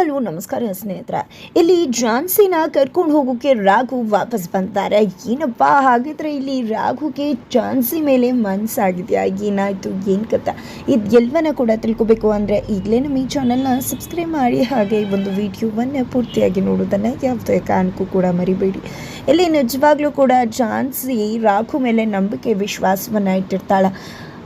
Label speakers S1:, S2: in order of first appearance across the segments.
S1: Hello ನಮಸ್ಕಾರ ಸ್ನೇಹಿತರೆ. ಇಲ್ಲಿ ಜಾನ್ಸಿನ ಕರ್ಕೊಂಡು ಹೋಗೋಕೆ ರಾಘು ವಾಪಸ್ ಬಂತಾರೆ ಏನಪ್ಪ ಹಾಗಿದ್ರೆ ಇಲ್ಲಿ ರಾಘುಗೆ ಜಾನ್ಸಿ ಮೇಲೆ ಮನ್ಸಾಗಿದೆಯಾ ಏನಾಯಿತು? ಏನು ಕಥೆ ಇದು ಕೂಡ ತಿಳ್ಕೊಬೇಕು ಅಂದರೆ ಈಗಲೇ ನಮ್ಮ ಈ ಚಾನಲ್ನ ಸಬ್ಸ್ಕ್ರೈಬ್ ಮಾಡಿ ಹಾಗೆ ಒಂದು ವಿಡಿಯೋವನ್ನು ಪೂರ್ತಿಯಾಗಿ ನೋಡೋದನ್ನು ಯಾವುದೇ ಕಾರಣಕ್ಕೂ ಕೂಡ ಮರಿಬೇಡಿ. ಇಲ್ಲಿ ನಿಜವಾಗ್ಲೂ ಕೂಡ ಜಾನ್ಸಿ ರಾಘು ಮೇಲೆ ನಂಬಿಕೆ, ವಿಶ್ವಾಸವನ್ನು ಇಟ್ಟಿರ್ತಾಳೆ.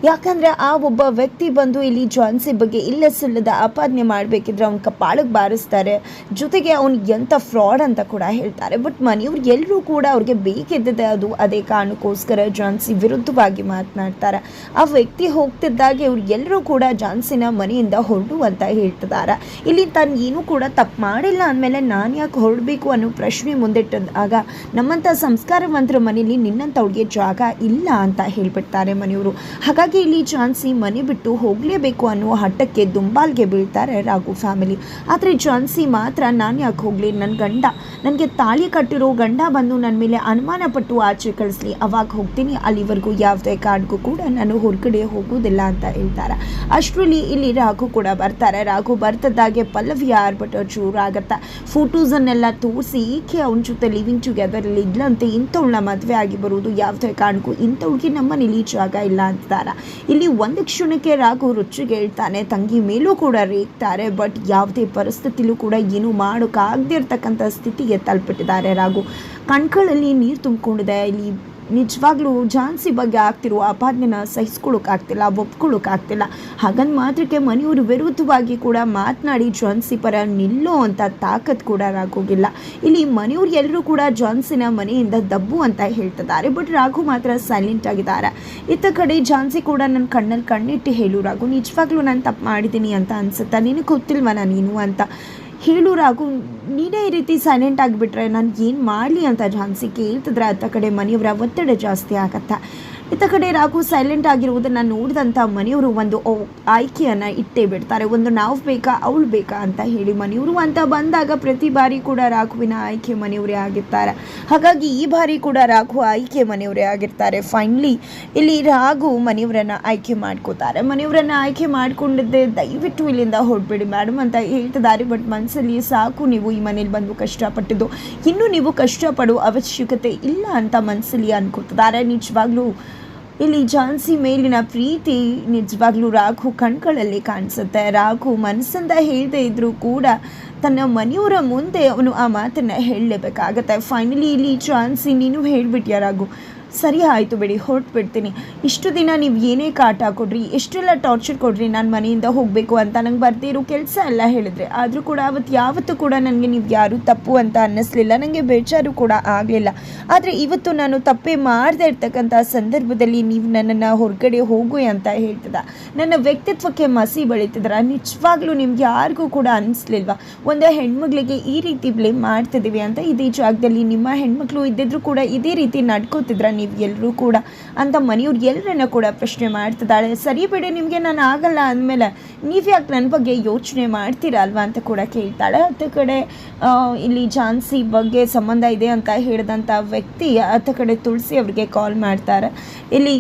S1: ಯಾಕಂದ್ರೆ ಆ ಒಬ್ಬ ವ್ಯಕ್ತಿ ಬಂದು ಇಲ್ಲಿ ಜಾನ್ಸಿ ಬಗ್ಗೆ ಇಲ್ಲ ಸುಳ್ಳದ ಆಪಾದನೆ ಮಾಡಬೇಕಿದ್ರೆ ಅವ್ನ ಕಪಾಳಕ್ಕೆ ಬಾರಿಸ್ತಾರೆ. ಜೊತೆಗೆ ಅವ್ನು ಎಂಥ ಫ್ರಾಡ್ ಅಂತ ಕೂಡ ಹೇಳ್ತಾರೆ. ಬಟ್ ಮನೆಯವ್ರು ಎಲ್ಲರೂ ಕೂಡ ಅವ್ರಿಗೆ ಬೇಕಿದ್ದದೆ ಅದು. ಅದೇ ಕಾರಣಕ್ಕೋಸ್ಕರ ಜಾನ್ಸಿ ವಿರುದ್ಧವಾಗಿ ಮಾತನಾಡ್ತಾರೆ. ಆ ವ್ಯಕ್ತಿ ಹೋಗ್ತಿದ್ದಾಗೆ ಅವ್ರು ಎಲ್ಲರೂ ಕೂಡ ಜಾನ್ಸಿನ ಮನೆಯಿಂದ ಹೊರಡು ಅಂತ ಹೇಳ್ತಿದ್ದಾರೆ. ಇಲ್ಲಿ ತಾನು ಏನೂ ಕೂಡ ತಪ್ಪು ಮಾಡಿಲ್ಲ ಅಂದಮೇಲೆ ನಾನು ಯಾಕೆ ಹೊರಡಬೇಕು ಅನ್ನೋ ಪ್ರಶ್ನೆ ಮುಂದಿಟ್ಟಾಗ ನಮ್ಮಂಥ ಸಂಸ್ಕಾರವಂತರ ಮನೆಯಲ್ಲಿ ನಿನ್ನಂಥವ್ರಿಗೆ ಜಾಗ ಇಲ್ಲ ಅಂತ ಹೇಳ್ಬಿಡ್ತಾರೆ ಮನೆಯವರು. ಹಾಗಾಗಿ ಇಲ್ಲಿ ಜಾನ್ಸಿ ಮನೆ ಬಿಟ್ಟು ಹೋಗಲೇಬೇಕು ಅನ್ನುವ ಹಠಕ್ಕೆ ದುಂಬಾಲ್ಗೆ ಬೀಳ್ತಾರೆ ರಾಘು ಫ್ಯಾಮಿಲಿ. ಆದರೆ ಜಾನ್ಸಿ ಮಾತ್ರ ನಾನು ಯಾಕೆ ಹೋಗಲಿ? ನನ್ನ ಗಂಡ. ನನಗೆ ತಾಳಿ ಕಟ್ಟಿರೋ ಗಂಡ ಬಂದು ನನ್ನ ಮೇಲೆ ಅನುಮಾನ ಪಟ್ಟು ಆಚೆ ಕಳಿಸ್ಲಿ. ಅವಾಗ ಹೋಗ್ತೀನಿ. ಅಲ್ಲಿವರೆಗೂ ಯಾವುದೇ ಕಾರಣಕ್ಕೂ ಕೂಡ ನಾನು ಹೊರಗಡೆ ಹೋಗೋದಿಲ್ಲ ಅಂತ ಹೇಳ್ತಾರೆ. ಅಷ್ಟರಲ್ಲಿ ಇಲ್ಲಿ ರಾಘು ಕೂಡ ಬರ್ತಾರೆ. ರಾಘು ಬರ್ತದಾಗೆ ಪಲ್ಲವಿ ಆರ್ಬಿಟ್ಟು ಜೋರಾಗತ್ತ. ಫೋಟೋಸನ್ನೆಲ್ಲ ತೋರಿಸಿ ಈಕೆ ಅವನ ಜೊತೆ ಲಿವಿಂಗ್ ಟುಗೆದರಲ್ಲಿ ಇದ್ಲಂತೆ ಇಂಥವ್ಳನ್ನ ಮದುವೆ ಆಗಿ ಬರುವುದು ಯಾವುದೇ ಕಾರಣಕ್ಕೂ ಇಂಥವ್ಳಿಗೆ ನಮ್ಮನೇಲಿ ಜಾಗ ಇಲ್ಲ ಅಂತಾರೆ. ಇಲ್ಲಿ ಒಂದು ಕ್ಷಣಕ್ಕೆ ರಾಘು ರುಚಿಗೆ ಹೇಳ್ತಾನೆ, ತಂಗಿ ಮೇಲೂ ಕೂಡ ರೇಗ್ತಾರೆ ಬಟ್ ಯಾವುದೇ ಪರಿಸ್ಥಿತಿಲೂ ಕೂಡ ಏನು ಮಾಡೋಕ್ಕಾಗದೇ ಇರ್ತಕ್ಕಂಥ ಸ್ಥಿತಿಗೆ ತಲುಪಿಟ್ಟಿದ್ದಾರೆ ರಾಘು. ಕಣ್ಗಳಲ್ಲಿ ನೀರು ತುಂಬಿಕೊಂಡಿದೆ, ಇಲ್ಲಿ ನಿಜವಾಗ್ಲೂ ಜಾನ್ಸಿ ಬಗ್ಗೆ ಆಗ್ತಿರುವ ಆಪಾದನೆನ ಸಹಿಸ್ಕೊಳ್ಳೋಕ್ಕಾಗ್ತಿಲ್ಲ ಒಪ್ಕೊಳ್ಳೋಕ್ಕಾಗ್ತಿಲ್ಲ ಹಾಗನ್ ಮಾತ್ರಕ್ಕೆ ಮನೆಯವರು ವಿರುದ್ಧವಾಗಿ ಕೂಡ ಮಾತನಾಡಿ ಜಾನ್ಸಿ ಪರ ನಿಲ್ಲೋ ಅಂತ ತಾಕತ್ ಕೂಡ ರಾಘುಗಿಲ್ಲ. ಇಲ್ಲಿ ಮನೆಯವ್ರು ಎಲ್ಲರೂ ಕೂಡ ಜಾನ್ಸಿನ ಮನೆಯಿಂದ ದಬ್ಬು ಅಂತ ಹೇಳ್ತಿದ್ದಾರೆ, ಬಟ್ ರಾಘು ಮಾತ್ರ ಸೈಲೆಂಟ್ ಆಗಿದ್ದಾರೆ. ಇತ್ತ ಕಡೆ ಜಾನ್ಸಿ ಕೂಡ ನನ್ನ ಕಣ್ಣಲ್ಲಿ ಕಣ್ಣಿಟ್ಟು ಹೇಳು ರಾಘು, ನಿಜವಾಗ್ಲೂ ನಾನು ತಪ್ಪು ಮಾಡಿದ್ದೀನಿ ಅಂತ ಅನ್ಸುತ್ತಾ? ನಿನಗೆ ಗೊತ್ತಿಲ್ವ ನೀನು ಅಂತ? ಹೇಳು ರಾಘು, ನೀನೇ ಈ ರೀತಿ ಸೈಲೆಂಟ್ ಆಗಿಬಿಟ್ರೆ ನಾನು ಏನು ಮಾಡಲಿ ಅಂತ ಝಾನ್ಸಿ ಕೇಳ್ತಿದ್ರೆ ಅತ್ತ ಕಡೆ ಮನೆಯವರ ಒತ್ತಡ ಜಾಸ್ತಿ ಆಗತ್ತಾ? ಇತ್ತ ಕಡೆ ರಾಘು ಸೈಲೆಂಟ್ ಆಗಿರುವುದನ್ನು ನೋಡಿದಂಥ ಮನೆಯವರು ಒಂದು ಆಯ್ಕೆಯನ್ನು ಇಟ್ಟೇ ಬಿಡ್ತಾರೆ. ಒಂದು ನಾವು ಬೇಕಾ, ಅವಳು ಬೇಕಾ ಅಂತ ಹೇಳಿ ಮನೆಯವರು ಅಂತ ಬಂದಾಗ ಪ್ರತಿ ಬಾರಿ ಕೂಡ ರಾಘುವಿನ ಆಯ್ಕೆ ಮನೆಯವರೇ ಆಗಿರ್ತಾರೆ. ಹಾಗಾಗಿ ಈ ಬಾರಿ ಕೂಡ ರಾಘು ಆಯ್ಕೆ ಮನೆಯವರೇ ಆಗಿರ್ತಾರೆ. ಫೈನ್ಲಿ ಇಲ್ಲಿ ರಾಘು ಮನೆಯವರನ್ನು ಆಯ್ಕೆ ಮಾಡ್ಕೋತಾರೆ. ಮನೆಯವರನ್ನ ಆಯ್ಕೆ ಮಾಡ್ಕೊಂಡಿದ್ದೆ, ದಯವಿಟ್ಟು ಇಲ್ಲಿಂದ ಹೊರಬೇಡಿ ಮೇಡಮ್ ಅಂತ ಹೇಳ್ತಿದ್ದಾರೆ. ಬಟ್ ಮನಸ್ಸಲ್ಲಿ ಸಾಕು, ನೀವು ಈ ಮನೇಲಿ ಬಂದು ಕಷ್ಟಪಟ್ಟಿದ್ದು. ಇನ್ನೂ ನೀವು ಕಷ್ಟಪಡೋ ಅವಶ್ಯಕತೆ ಇಲ್ಲ ಅಂತ ಮನಸ್ಸಲ್ಲಿ ಅನ್ಕೋತಿದ್ದಾರೆ. ನಿಜವಾಗ್ಲೂ ಇಲ್ಲಿ ಝಾನ್ಸಿ ಮೇಲಿನ ಪ್ರೀತಿ ನಿಜವಾಗ್ಲೂ ರಾಘು ಕಣ್ಗಳಲ್ಲಿ ಕಾಣಿಸುತ್ತೆ. ರಾಘು ಮನಸ್ಸಿಂದ ಹೇಳದೆ ಇದ್ದರೂ ಕೂಡ ತನ್ನ ಮನೆಯವರ ಮುಂದೆ ಅವನು ಆ ಮಾತನ್ನು ಹೇಳಲೇಬೇಕಾಗತ್ತೆ. ಫೈನಲಿ ಇಲ್ಲಿ ಝಾನ್ಸಿ, ನೀನು ಹೇಳಿಬಿಟ್ಯಾ ರಾಘು? ಸರಿ ಆಯಿತು ಬಿಡಿ, ಹೊರಟ್ಬಿಡ್ತೀನಿ. ಇಷ್ಟು ದಿನ ನೀವು ಏನೇ ಕಾಟ ಕೊಡ್ರಿ, ಎಷ್ಟೆಲ್ಲ ಟಾರ್ಚರ್ ಕೊಡ್ರಿ ನಾನು ಮನೆಯಿಂದ ಹೋಗಬೇಕು ಅಂತ ನಂಗೆ ಬರ್ದೇ ಇರೋ ಕೆಲಸ ಎಲ್ಲ ಹೇಳಿದ್ರೆ. ಆದರೂ ಕೂಡ ಅವತ್ತು ಯಾವತ್ತೂ ಕೂಡ ನನಗೆ ನೀವು ಯಾರೂ ತಪ್ಪು ಅಂತ ಅನ್ನಿಸ್ಲಿಲ್ಲ ನನಗೆ ಬೇಜಾರು ಕೂಡ ಆಗಲಿಲ್ಲ. ಆದರೆ ಇವತ್ತು ನಾನು ತಪ್ಪೇ ಮಾಡದೇ ಇರ್ತಕ್ಕಂಥ ಸಂದರ್ಭದಲ್ಲಿ ನೀವು ನನ್ನನ್ನು ಹೊರಗಡೆ ಹೋಗು ಅಂತ ಹೇಳ್ತದ ನನ್ನ ವ್ಯಕ್ತಿತ್ವಕ್ಕೆ ಮಸಿ ಬೆಳೀತಿದ್ರ, ನಿಜವಾಗ್ಲೂ ನಿಮ್ಗೆ ಯಾರಿಗೂ ಕೂಡ ಅನಿಸ್ಲಿಲ್ವಾ? ಒಂದು ಹೆಣ್ಮಗಳಿಗೆ ಈ ರೀತಿ ಬ್ಲೇಮ್ ಮಾಡ್ತಿದ್ದೀವಿ ಅಂತ ಇದೇ ಜಾಗದಲ್ಲಿ ನಿಮ್ಮ ಹೆಣ್ಮಕ್ಳು ಇದ್ದಿದ್ರು ಕೂಡ ಇದೇ ರೀತಿ ನಡ್ಕೋತಿದ್ರ ಎಲ್ಲರೂ ಕೂಡ ಅಂತ ಮನೆಯವ್ರು ಎಲ್ಲರನ್ನ ಕೂಡ ಪ್ರಶ್ನೆ ಮಾಡ್ತಿದ್ದಾಳೆ. ಸರಿ ಬಿಡಿ, ನಿಮಗೆ ನಾನು ಆಗಲ್ಲ ಅಂದಮೇಲೆ ನೀವು ಯಾಕೆ ನನ್ನ ಬಗ್ಗೆ ಯೋಚನೆ ಮಾಡ್ತೀರಾ ಅಲ್ವಾ ಅಂತ ಕೂಡ ಕೇಳ್ತಾಳೆ. ಅತ್ತ ಕಡೆ ಇಲ್ಲಿ ಝಾನ್ಸಿ ಬಗ್ಗೆ ಸಂಬಂಧ ಇದೆ ಅಂತ ಹೇಳಿದಂಥ ವ್ಯಕ್ತಿ ಅತ್ತ ಕಡೆ ತುಳಸಿ ಅವ್ರಿಗೆ ಕಾಲ್ ಮಾಡ್ತಾರೆ. ಇಲ್ಲಿ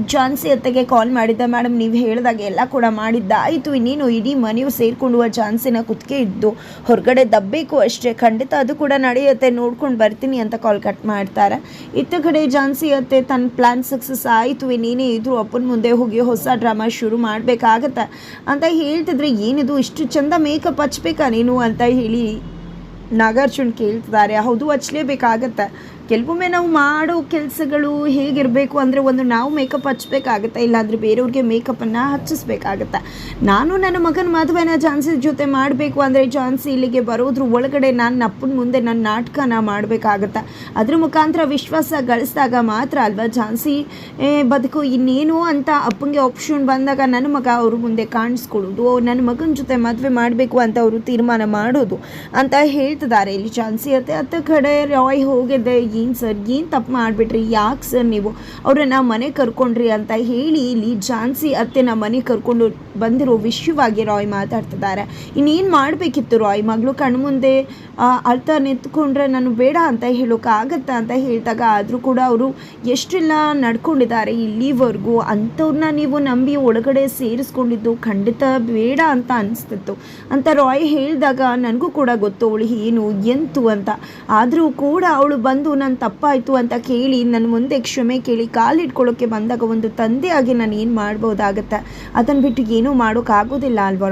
S1: ಜಾನ್ಸಿ ಅತ್ತೆಗೆ ಕಾಲ್ ಮಾಡಿದ್ದೆ. ಮೇಡಮ್ ನೀವು ಹೇಳಿದಾಗ ಎಲ್ಲ ಕೂಡ ಮಾಡಿದ್ದಾಯಿತು ಇನ್ನೇನು ಇಡೀ ಮನೆಯು ಸೇರಿಕೊಂಡು ಆ ಜಾನ್ಸಿನ ಕುತ್ತಿಗೆ ಇದ್ದು ಹೊರಗಡೆ ದಬ್ಬಬೇಕು ಅಷ್ಟೇ. ಖಂಡಿತ ಅದು ಕೂಡ ನಡೆಯುತ್ತೆ. ನೋಡ್ಕೊಂಡು ಬರ್ತೀನಿ ಅಂತ ಕಾಲ್ ಕಟ್ ಮಾಡ್ತಾರೆ. ಇತ್ತ ಕಡೆ ಝಾನ್ಸಿ ಅತ್ತೆ ತನ್ನ ಪ್ಲ್ಯಾನ್ ಸಕ್ಸಸ್ ಆಯಿತು. ಇನ್ನೇನೇ ಇದ್ರು ಅಪ್ಪನ ಮುಂದೆ ಹೋಗಿ ಹೊಸ ಡ್ರಾಮಾ ಶುರು ಮಾಡಬೇಕಾಗತ್ತೆ. ಅಂತ ಹೇಳ್ತಿದ್ರೆ ಏನಿದು? ಇಷ್ಟು ಚಂದ ಮೇಕಪ್ ಹಚ್ಬೇಕಾ ನೀನು? ಅಂತ ಹೇಳಿ ನಾಗಾರ್ಜುನ್ ಕೇಳ್ತಿದ್ದಾರೆ. ಹೌದು, ಹಚ್ಲೇಬೇಕಾಗತ್ತೆ. ಕೆಲವೊಮ್ಮೆ ನಾವು ಮಾಡೋ ಕೆಲಸಗಳು ಹೇಗಿರಬೇಕು ಅಂದರೆ ಒಂದು ನಾವು ಮೇಕಪ್ ಹಚ್ಚಬೇಕಾಗತ್ತೆ ಇಲ್ಲಾಂದರೆ ಬೇರೆಯವ್ರಿಗೆ ಮೇಕಪ್ಪನ್ನು ಹಚ್ಚಿಸ್ಬೇಕಾಗತ್ತೆ. ನಾನು ನನ್ನ ಮಗನ ಮದುವೆನ ಜಾನ್ಸಿ ಜೊತೆ ಮಾಡಬೇಕು ಅಂದರೆ ಜಾನ್ಸಿ ಇಲ್ಲಿಗೆ ಬರೋದ್ರ ಒಳಗಡೆ ನಾನು ಅಪ್ಪನ ಮುಂದೆ ನನ್ನ ನಾಟಕನ ಮಾಡಬೇಕಾಗತ್ತೆ. ಅದ್ರ ಮುಖಾಂತರ ವಿಶ್ವಾಸ ಗಳಿಸಿದಾಗ ಮಾತ್ರ ಅಲ್ವಾ ಜಾನ್ಸಿ? ಏ, ಬದುಕು ಇನ್ನೇನು ಅಂತ ಅಪ್ಪಂಗೆ ಆಪ್ಷನ್ ಬಂದಾಗ ನನ್ನ ಮಗ ಅವ್ರ ಮುಂದೆ ಕಾಣಿಸ್ಕೊಳ್ಳೋದು ನನ್ನ ಮಗನ ಜೊತೆ ಮದುವೆ ಮಾಡಬೇಕು ಅಂತ ಅವರು ತೀರ್ಮಾನ ಮಾಡೋದು ಅಂತ ಹೇಳ್ತಿದ್ದಾರೆ ಇಲ್ಲಿ ಝಾನ್ಸಿ ಅತ್ತೆ ಅತ್ತ ಕಡೆ ರಾಯ್ ಹೋಗಿದ್ದೆ ಏನು ಸರ್, ಏನು ತಪ್ಪು ಮಾಡಿಬಿಟ್ರಿ? ಯಾಕೆ ಸರ್ ನೀವು? ಅವರನ್ನು ಮನೆ ಕರ್ಕೊಂಡ್ರಿ ಅಂತ ಹೇಳಿ ಇಲ್ಲಿ ಝಾನ್ಸಿ ಅತ್ತೆನ ಮನೆ ಕರ್ಕೊಂಡು ಬಂದಿರೋ ವಿಷಯವಾಗಿ ರಾಯ್ ಮಾತಾಡ್ತಿದ್ದಾರೆ. ಇನ್ನೇನು ಮಾಡಬೇಕಿತ್ತು ರಾಯ್? ಮಗಳು ಕಣ್ಮುಂದೆ ಮುಂದೆ ಅರ್ಥ ನಿಂತ್ಕೊಂಡ್ರೆ ನಾನು ಬೇಡ ಅಂತ ಹೇಳೋಕ್ಕಾಗತ್ತಾ ಅಂತ ಹೇಳಿದಾಗ ಆದರೂ ಕೂಡ ಅವರು ಎಷ್ಟೆಲ್ಲ ನಡ್ಕೊಂಡಿದ್ದಾರೆ ಇಲ್ಲಿವರೆಗೂ ಅಂಥವ್ರನ್ನ ನೀವು ನಂಬಿ ಒಳಗಡೆ ಸೇರಿಸ್ಕೊಂಡಿದ್ದು ಖಂಡಿತ ಬೇಡ ಅಂತ ಅನಿಸ್ತಿತ್ತು. ಅಂತ ರಾಯ್ ಹೇಳಿದಾಗ ನನಗೂ ಕೂಡ ಗೊತ್ತು, ಅವಳು ಏನು, ಎಂತು ಅಂತ. ಆದರೂ ಕೂಡ ಅವಳು ಬಂದು ನಾನು ತಪ್ಪಾಯಿತು ಅಂತ ಕೇಳಿ ನನ್ನ ಮುಂದೆ ಕ್ಷಮೆ ಕೇಳಿ ಕಾಲಿಟ್ಕೊಳ್ಳೋಕ್ಕೆ ಬಂದಾಗ ಒಂದು ತಂದೆಯಾಗಿ ನಾನು ಏನು ಮಾಡ್ಬೋದಾಗತ್ತೆ? ಅದನ್ನು ಬಿಟ್ಟು ಏನೂ ಮಾಡೋಕ್ಕಾಗೋದಿಲ್ಲ ಅಲ್ವಾ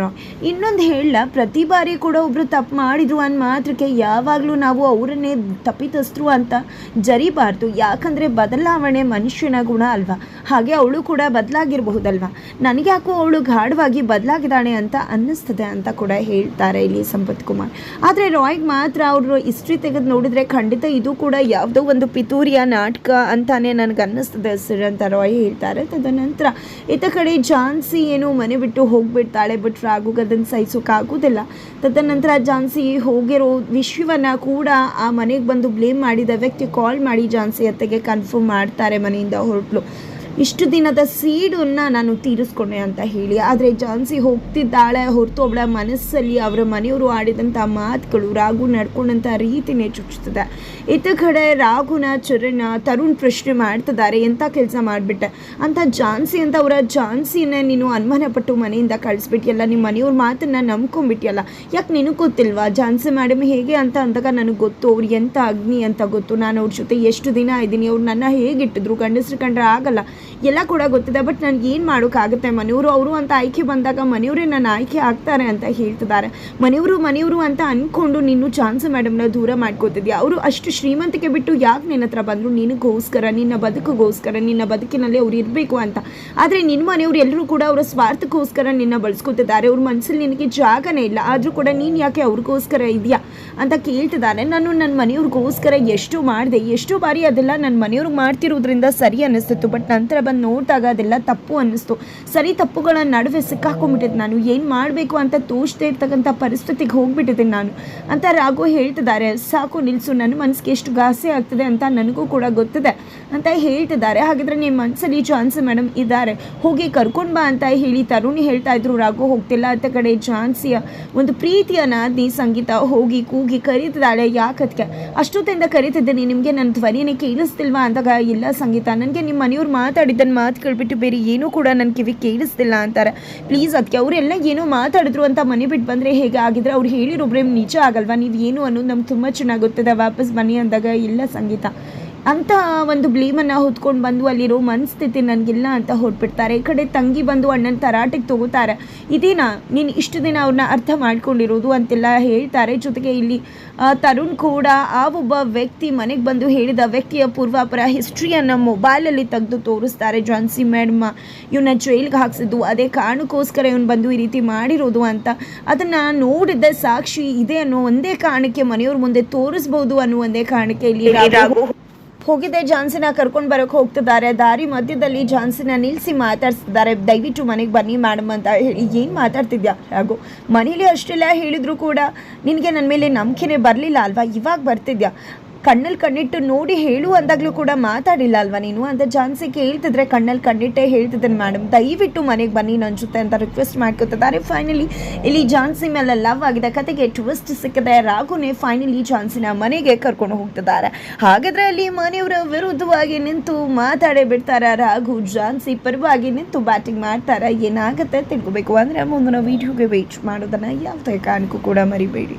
S1: ಇನ್ನೊಂದು ಹೇಳ, ಪ್ರತಿ ಬಾರಿ ಕೂಡ ಒಬ್ಬರು ತಪ್ಪು ಮಾಡಿದ್ರು ಅನ್ನ ಮಾತ್ರಕ್ಕೆ ಯಾವಾಗಲೂ ನಾವು ಅವರನ್ನೇ ತಪ್ಪಿತಸ್ಥರು ಅಂತ ಜರಿಬಾರ್ದು. ಯಾಕಂದರೆ ಬದಲಾವಣೆ ಮನುಷ್ಯನ ಗುಣ ಅಲ್ವಾ? ಹಾಗೆ ಅವಳು ಕೂಡ ಬದಲಾಗಿರಬಹುದಲ್ವ? ನನಗೆ ಯಾಕೋ ಅವಳು ಗಾಢವಾಗಿ ಬದಲಾಗಿದ್ದಾಳೆ ಅಂತ ಅನ್ನಿಸ್ತದೆ ಅಂತ ಕೂಡ ಹೇಳ್ತಾರೆ ಇಲ್ಲಿ ಸಂಪತ್ ಕುಮಾರ್. ಆದರೆ ರಾಯ್ಗೆ ಮಾತ್ರ ಅವರು ಹಿಸ್ಟ್ರಿ ತೆಗೆದು ನೋಡಿದ್ರೆ ಖಂಡಿತ ಇದು ಕೂಡ ಯಾವುದೋ ಒಂದು ಪಿತೂರಿಯ ನಾಟಕ ಅಂತಾನೆ ನನಗೆ ಅನ್ನಿಸ್ತದೆ ಸರ್ ರಾಯ್ ಹೇಳ್ತಾರೆ. ತದನಂತರ ಇತ್ತ ಕಡೆ ಝಾನ್ಸಿ ಏನು ಮನೆ ಬಿಟ್ಟು ಹೋಗಿಬಿಡ್ತಾಳೆ, ಬಟ್ ರಾಘು ಅದನ್ನು ಸಹಿಸೋಕ್ಕಾಗೋದಿಲ್ಲ ತದನಂತರ ಝಾನ್ಸಿ ಹೋಗಿರೋ ವಿಶ್ವವನ್ನು ಕೂಡ ಆ ಮನೆಗೆ ಬಂದು ಬ್ಲೇಮ್ ಮಾಡಿದ ವ್ಯಕ್ತಿ ಕಾಲ್ ಮಾಡಿ ಝಾನ್ಸಿ ಅತ್ತೆಗೆ ಕನ್ಫರ್ಮ್ ಮಾಡ್ತಾರೆ ಮನೆಯಿಂದ ಹೊರಟ್ಲು. ಇಷ್ಟು ದಿನದ ಸೀಡನ್ನು ನಾನು ತೀರಿಸ್ಕೊಂಡೆ ಅಂತ ಹೇಳಿ. ಆದರೆ ಜಾನ್ಸಿ ಹೋಗ್ತಿದ್ದಾಳೆ, ಹೊರತು ಅವಳ ಮನಸ್ಸಲ್ಲಿ ಅವರ ಮನೆಯವರು ಆಡಿದಂಥ ಮಾತುಗಳು ರಾಘು ನಡ್ಕೊಂಡಂಥ ರೀತಿನೇ ಚುಚ್ಚುತ್ತದೆ. ಇತ್ತ ಕಡೆ ರಾಘುನ ಚರಣ, ತರುಣ್ ಪ್ರಶ್ನೆ ಮಾಡ್ತಿದ್ದಾರೆ ಎಂಥ ಕೆಲಸ ಮಾಡಿಬಿಟ್ಟೆ? ಅಂತ ಜಾನ್ಸಿ ಅಂತ ಅವರ ಜಾನ್ಸಿನೇ ನೀನು ಅನುಮಾನಪಟ್ಟು ಮನೆಯಿಂದ ಕಳಿಸ್ಬಿಟ್ಟಿಯಲ್ಲ ನಿಮ್ಮ ಮನೆಯವ್ರ ಮಾತನ್ನು ನಂಬ್ಕೊಂಡ್ಬಿಟ್ಟಿಯಲ್ಲ ಯಾಕೆ ನಿನಗೆ ಗೊತ್ತಿಲ್ವಾ? ಜಾನ್ಸಿ ಮೇಡಮ್ ಹೇಗೆ ಅಂತ ಅಂದಾಗ ನನಗೆ ಗೊತ್ತು, ಅವ್ರು ಎಂಥ ಅಗ್ನಿ ಅಂತ ಗೊತ್ತು. ನಾನು ಅವ್ರ ಜೊತೆ ಎಷ್ಟು ದಿನ ಇದ್ದೀನಿ, ಅವ್ರು ನನ್ನ ಹೇಗಿಟ್ಟಿದ್ರು? ಗಂಡಸ್ರು ಕಂಡ್ರೆ ಆಗಲ್ಲ. ಎಲ್ಲ ಕೂಡ ಗೊತ್ತಿದೆ ಬಟ್ ನನಗೆ ಏನು ಮಾಡೋಕ್ಕಾಗುತ್ತೆ ಮನೆಯವರು? ಅವರು ಅಂತ ಆಯ್ಕೆ ಬಂದಾಗ ಮನೆಯವರೇ ನನ್ನ ಆಯ್ಕೆ ಆಗ್ತಾರೆ ಅಂತ ಹೇಳ್ತಿದ್ದಾರೆ. ಮನೆಯವರು ಮನೆಯವರು ಅಂತ ಅಂದ್ಕೊಂಡು ನೀನು ಚಾನ್ಸ್ ಮೇಡಮ್ನ ದೂರ ಮಾಡ್ಕೋತಿದ್ಯಾ? ಅವರು ಅಷ್ಟು ಶ್ರೀಮಂತಿಕೆ ಬಿಟ್ಟು ಯಾಕೆ ನಿನ್ನ ಹತ್ರ ಬಂದರು? ನಿನಗೋಸ್ಕರ, ನಿನ್ನ ಬದುಕಿಗೋಸ್ಕರ, ನಿನ್ನ ಬದುಕಿನಲ್ಲಿ ಅವ್ರು ಇರಬೇಕು ಅಂತ. ಆದರೆ ನಿನ್ನ ಮನೆಯವರು ಎಲ್ಲರೂ ಕೂಡ ಅವರ ಸ್ವಾರ್ಥಕ್ಕೋಸ್ಕರ ನಿನ್ನ ಬಳಸ್ಕೊತಿದ್ದಾರೆ. ಅವ್ರ ಮನಸ್ಸಲ್ಲಿ ನಿನಗೆ ಜಾಗನೇ ಇಲ್ಲ. ಆದರೂ ಕೂಡ ನೀನು ಯಾಕೆ ಅವ್ರಿಗೋಸ್ಕರ ಇದೆಯಾ ಅಂತ ಕೇಳ್ತಿದ್ದಾರೆ. ನಾನು ನನ್ನ ಮನೆಯವ್ರಿಗೋಸ್ಕರ ಎಷ್ಟು ಮಾಡಿದೆ. ಎಷ್ಟೋ ಬಾರಿ ಅದೆಲ್ಲ ನನ್ನ ಮನೆಯವ್ರಿಗೆ ಮಾಡ್ತಿರೋದ್ರಿಂದ ಸರಿ ಅನ್ನಿಸ್ತಿತ್ತು ಬಟ್ ನಂತರ ಬಂದು ನೋಡಿದಾಗ ಅದೆಲ್ಲ ತಪ್ಪು ಅನ್ನಿಸ್ತು. ಸರಿ, ತಪ್ಪುಗಳ ನಡುವೆ ಸಿಕ್ಕಾಕೊಂಡ್ಬಿಟ್ಟಿದ್ದೆ ನಾನು. ಏನು ಮಾಡಬೇಕು ಅಂತ ತೋಚದೆ ಇರ್ತಕ್ಕಂಥ ಪರಿಸ್ಥಿತಿಗೆ ಹೋಗ್ಬಿಟ್ಟಿದ್ದೀನಿ ನಾನು. ಅಂತ ರಾಘು ಹೇಳ್ತಿದ್ದಾರೆ, ಸಾಕು ನಿಲ್ಲಿಸು ನನ್ನ ಮನಸ್ಸಿಗೆ ಎಷ್ಟು ಗಾಸೆ ಆಗ್ತದೆ ಅಂತ ನನಗೂ ಕೂಡ ಗೊತ್ತಿದೆ ಅಂತ ಹೇಳ್ತಿದ್ದಾರೆ. ಹಾಗಿದ್ರೆ ನಿಮ್ಮ ಮನಸ್ಸಲ್ಲಿ ಝಾನ್ಸಿ ಮೇಡಮ್ ಇದ್ದಾರೆ. ಹೋಗಿ ಕರ್ಕೊಂಡು ಬಾ ಅಂತ ಹೇಳಿ ತರುಣಿ ಹೇಳ್ತಾ ಇದ್ರು, ರಾಘು ಹೋಗ್ತಿಲ್ಲ ಅಂತ ಕಡೆ ಚಾನ್ಸಿಯ ಒಂದು ಪ್ರೀತಿಯ ನಾದಿ ಸಂಗೀತ ಹೋಗಿ ಕೂಗಿ ಕರೀತಿದ್ದಾಳೆ ಯಾಕತ್ಕೆ? ಅಷ್ಟೊತ್ತಿಂದ ಕರೀತಿದ್ದೀನಿ, ನಿಮಗೆ ನನ್ನ ಧ್ವನಿನೇ ಕೇಳಿಸ್ತಿಲ್ವಾ? ಅಂದಾಗ, ಇಲ್ಲ ಸಂಗೀತ, ನನಗೆ ನಿಮ್ಮ ಮನೆಯವ್ರು ಮಾತಾಡಿದ್ದನ್ನು ಮಾತು ಕೇಳಿಬಿಟ್ಟು ಬೇರೆ ಏನೂ ಕೂಡ ನನ್ನ ಕಿವಿ ಕೇಳಿಸ್ತಿಲ್ಲ ಅಂತಾರೆ. ಪ್ಲೀಸ್ ಅದಕ್ಕೆ ಅವರೆಲ್ಲ ಏನೋ ಮಾತಾಡಿದ್ರು ಅಂತ ಮನೆ ಬಿಟ್ಟು ಬಂದರೆ ಹೇಗೆ ಆಗಿದ್ರೆ ಅವ್ರು ಹೇಳಿರೋಬ್ರೆ ನಿಜ ಆಗಲ್ವಾ? ನೀವು ಏನು ಅನ್ನೋದು ನಮ್ಗೆ ತುಂಬ ಚೆನ್ನಾಗಿ ಗೊತ್ತದೆ. ವಾಪಸ್ ಮನೆ ಅಂದಾಗ, ಇಲ್ಲ ಸಂಗೀತ. ಅಂತ ಒಂದು ಬ್ಲೇಮನ್ನು ಹೊತ್ಕೊಂಡು ಬಂದು ಅಲ್ಲಿರೋ ಮನಸ್ಥಿತಿ ನನಗಿಲ್ಲ ಅಂತ ಹೊರಟ್ಬಿಡ್ತಾರೆ. ಈ ಕಡೆ ತಂಗಿ ಬಂದು ಅಣ್ಣನ ತರಾಟೆಗೆ ತಗೋತಾರೆ. ಇದೇನಾ? ನೀನು ಇಷ್ಟು ದಿನ ಅವ್ರನ್ನ ಅರ್ಥ ಮಾಡ್ಕೊಂಡಿರೋದು ಅಂತೆಲ್ಲ ಹೇಳ್ತಾರೆ. ಜೊತೆಗೆ ಇಲ್ಲಿ ತರುಣ್ ಕೂಡ ಆ ಒಬ್ಬ ವ್ಯಕ್ತಿ ಮನೆಗೆ ಬಂದು ಹೇಳಿದ ವ್ಯಕ್ತಿಯ ಪೂರ್ವಾಪರ ಹಿಸ್ಟ್ರಿಯನ್ನು ಮೊಬೈಲಲ್ಲಿ ತೆಗೆದು ತೋರಿಸ್ತಾರೆ. ಜಾನ್ಸಿ ಮೇಡಮ್ ಇವನ್ನ ಜೈಲ್ಗೆ ಹಾಕ್ಸಿದ್ದು. ಅದೇ ಕಾರಣಕ್ಕೋಸ್ಕರ ಇವನು ಬಂದು ಈ ರೀತಿ ಮಾಡಿರೋದು ಅಂತ. ಅದನ್ನು ನೋಡಿದ್ದ ಸಾಕ್ಷಿ ಇದೆ ಅನ್ನೋ ಒಂದೇ ಕಾರಣಕ್ಕೆ ಮನೆಯವ್ರ ಮುಂದೆ ತೋರಿಸ್ಬೋದು ಅನ್ನೋ ಒಂದೇ ಕಾರಣಕ್ಕೆ ಇಲ್ಲಿ ರಾಘು ಹೋಗಿದ್ದೆ ಜಾನ್ಸಿನ ಕರ್ಕೊಂಡು ಬರೋಕೆ ಹೋಗ್ತಿದ್ದಾರೆ. ದಾರಿ ಮಧ್ಯದಲ್ಲಿ ಝಾನ್ಸಿನ ನಿಲ್ಲಿಸಿ ಮಾತಾಡ್ಸ್ತಿದ್ದಾರೆ. ದಯವಿಟ್ಟು ಮನೆಗೆ ಬನ್ನಿ ಮೇಡಮ್ ಅಂತ ಹೇಳಿ ಏನು ಮಾತಾಡ್ತಿದ್ಯಾ? ಹಾಗೂ ಮನೇಲಿ ಅಷ್ಟೆಲ್ಲ ಹೇಳಿದ್ರು ಕೂಡ ನಿನಗೆ ನನ್ನ ಮೇಲೆ ನಂಬಿಕೆನೇ ಬರಲಿಲ್ಲ ಅಲ್ವಾ? ಇವಾಗ ಬರ್ತಿದ್ಯಾ? ಕಣ್ಣಲ್ಲಿ ಕಣ್ಣಿಟ್ಟು ನೋಡಿ ಹೇಳು ಅಂದಾಗಲೂ ಕೂಡ ಮಾತಾಡಿಲ್ಲ ಅಲ್ವಾ ನೀನು? ಅಂತ ಜಾನ್ಸಿ ಕೇಳ್ತಿದ್ರೆ ಕಣ್ಣಲ್ಲಿ ಕಣ್ಣಿಟ್ಟೆ ಹೇಳ್ತಿದ್ದೇನೆ ಮೇಡಮ್ ದಯವಿಟ್ಟು ಮನೆಗೆ ಬನ್ನಿ ನನ್ನ ಜೊತೆ ಅಂತ ರಿಕ್ವೆಸ್ಟ್ ಮಾಡ್ಕೋತಿದ್ದಾರೆ. ಫೈನಲಿ ಇಲ್ಲಿ ಜಾನ್ಸಿ ಮೇಲೆ ಲವ್ ಆಗಿದೆ. ಕತೆಗೆ ಟ್ವಿಸ್ಟ್ ಸಿಕ್ಕಿದೆ. ರಾಘುನೇ ಫೈನಲಿ ಜಾನ್ಸಿನ ಮನೆಗೆ ಕರ್ಕೊಂಡು ಹೋಗ್ತಿದ್ದಾರೆ. ಹಾಗಾದ್ರೆ ಅಲ್ಲಿ ಮನೆಯವರ ವಿರುದ್ಧವಾಗಿ ನಿಂತು ಮಾತಾಡೇ ಬಿಡ್ತಾರೆ. ರಾಘು ಜಾನ್ಸಿ ಪರವಾಗಿ ನಿಂತು ಬ್ಯಾಟಿಂಗ್ ಮಾಡ್ತಾರೆ. ಏನಾಗುತ್ತೆ ತಿಳ್ಕೊಬೇಕು. ಅಂದರೆ ಮುಂದಿನ ವೀಡಿಯೋಗೆ ವೇಟ್ ಮಾಡೋದನ್ನು ಯಾವುದೇ ಕಾರಣಕ್ಕೂ ಕೂಡ ಮರಿಬೇಡಿ.